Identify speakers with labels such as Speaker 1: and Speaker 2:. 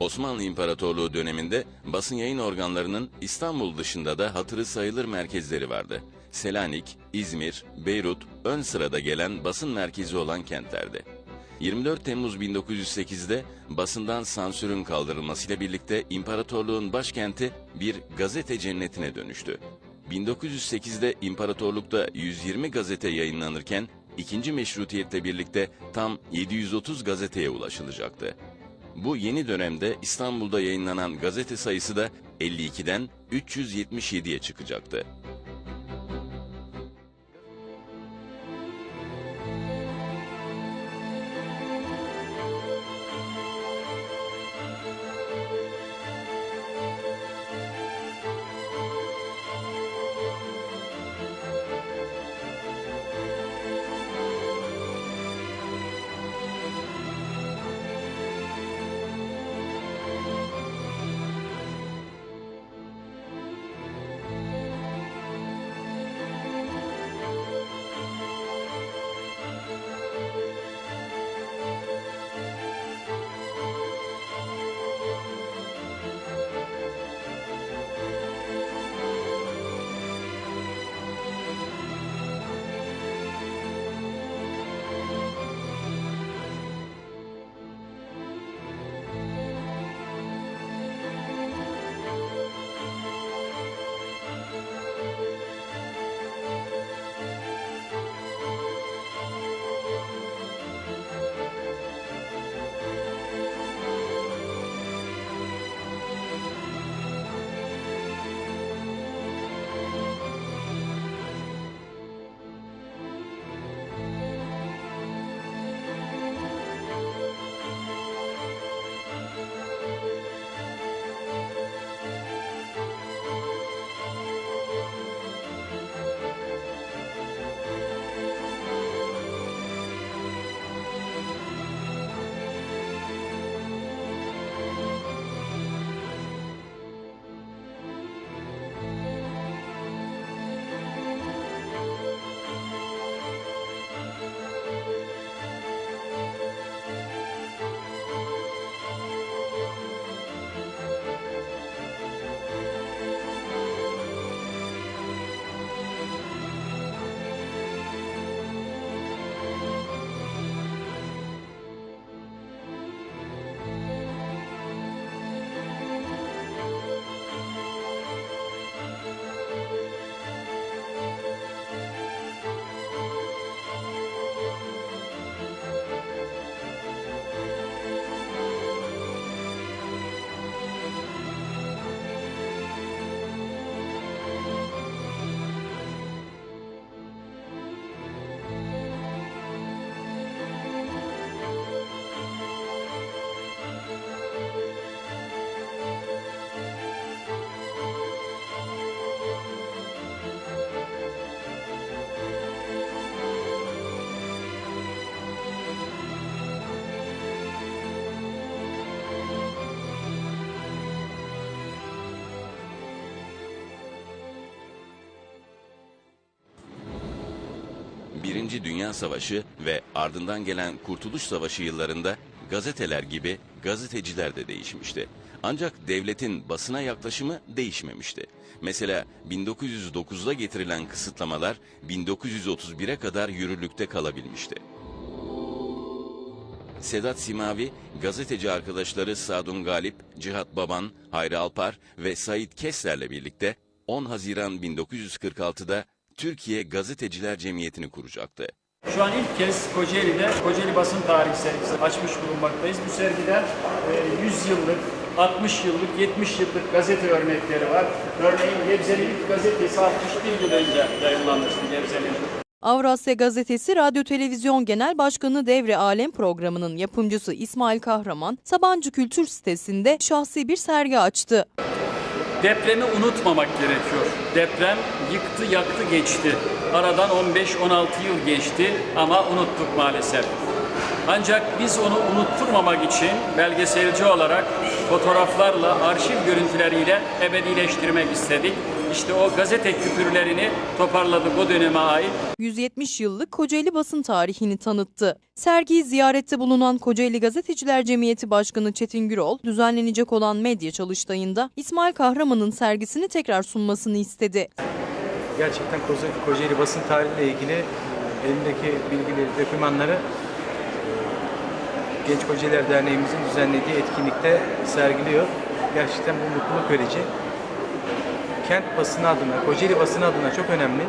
Speaker 1: Osmanlı İmparatorluğu döneminde basın yayın organlarının İstanbul dışında da hatırı sayılır merkezleri vardı. Selanik, İzmir, Beyrut ön sırada gelen basın merkezi olan kentlerdi. 24 Temmuz 1908'de basından sansürün kaldırılmasıyla birlikte imparatorluğun başkenti bir gazete cennetine dönüştü. 1908'de imparatorlukta 120 gazete yayınlanırken ikinci meşrutiyetle birlikte tam 730 gazeteye ulaşılacaktı. Bu yeni dönemde İstanbul'da yayınlanan gazete sayısı da 52'den 377'ye çıkacaktı. Birinci Dünya Savaşı ve ardından gelen Kurtuluş Savaşı yıllarında gazeteler gibi gazeteciler de değişmişti. Ancak devletin basına yaklaşımı değişmemişti. Mesela 1909'da getirilen kısıtlamalar 1931'e kadar yürürlükte kalabilmişti. Sedat Simavi, gazeteci arkadaşları Sadun Galip, Cihat Baban, Hayri Alpar ve Sait Kesler'le birlikte 10 Haziran 1946'da Türkiye Gazeteciler Cemiyeti'ni kuracaktı.
Speaker 2: Şu an ilk kez Kocaeli'de Kocaeli Basın Tarihi sergisi açmış bulunmaktayız. Bu sergide e, 100 yıllık, 60 yıllık, 70 yıllık gazete örnekleri var. Örneğin Gebzelilik gazetesi 61 yıl önce yayınlanmıştı Gebzelilik.
Speaker 3: Avrasya Gazetesi Radyo Televizyon Genel Başkanı Devre Alem programının yapımcısı İsmail Kahraman, Sabancı Kültür sitesinde şahsi bir sergi açtı.
Speaker 2: Depremi unutmamak gerekiyor. Deprem yıktı, yaktı, geçti. Aradan 15-16 yıl geçti ama unuttuk maalesef. Ancak biz onu unutturmamak için belgeselci olarak fotoğraflarla, arşiv görüntüleriyle ebedileştirmek istedik. işte o gazete küpürlerini toparladık o döneme ait.
Speaker 3: 170 yıllık Kocaeli basın tarihini tanıttı. Sergiyi ziyarette bulunan Kocaeli Gazeteciler Cemiyeti Başkanı Çetin Gürol, düzenlenecek olan medya çalıştayında İsmail Kahraman'ın sergisini tekrar sunmasını istedi.
Speaker 4: Gerçekten Koca- Kocaeli basın tarihiyle ilgili e, elimdeki bilgileri, dokümanları Genç Kocaeliler Derneğimizin düzenlediği etkinlikte sergiliyor. Gerçekten bu mutluluk verici. Kent basını adına, Kocaeli basını adına çok önemli.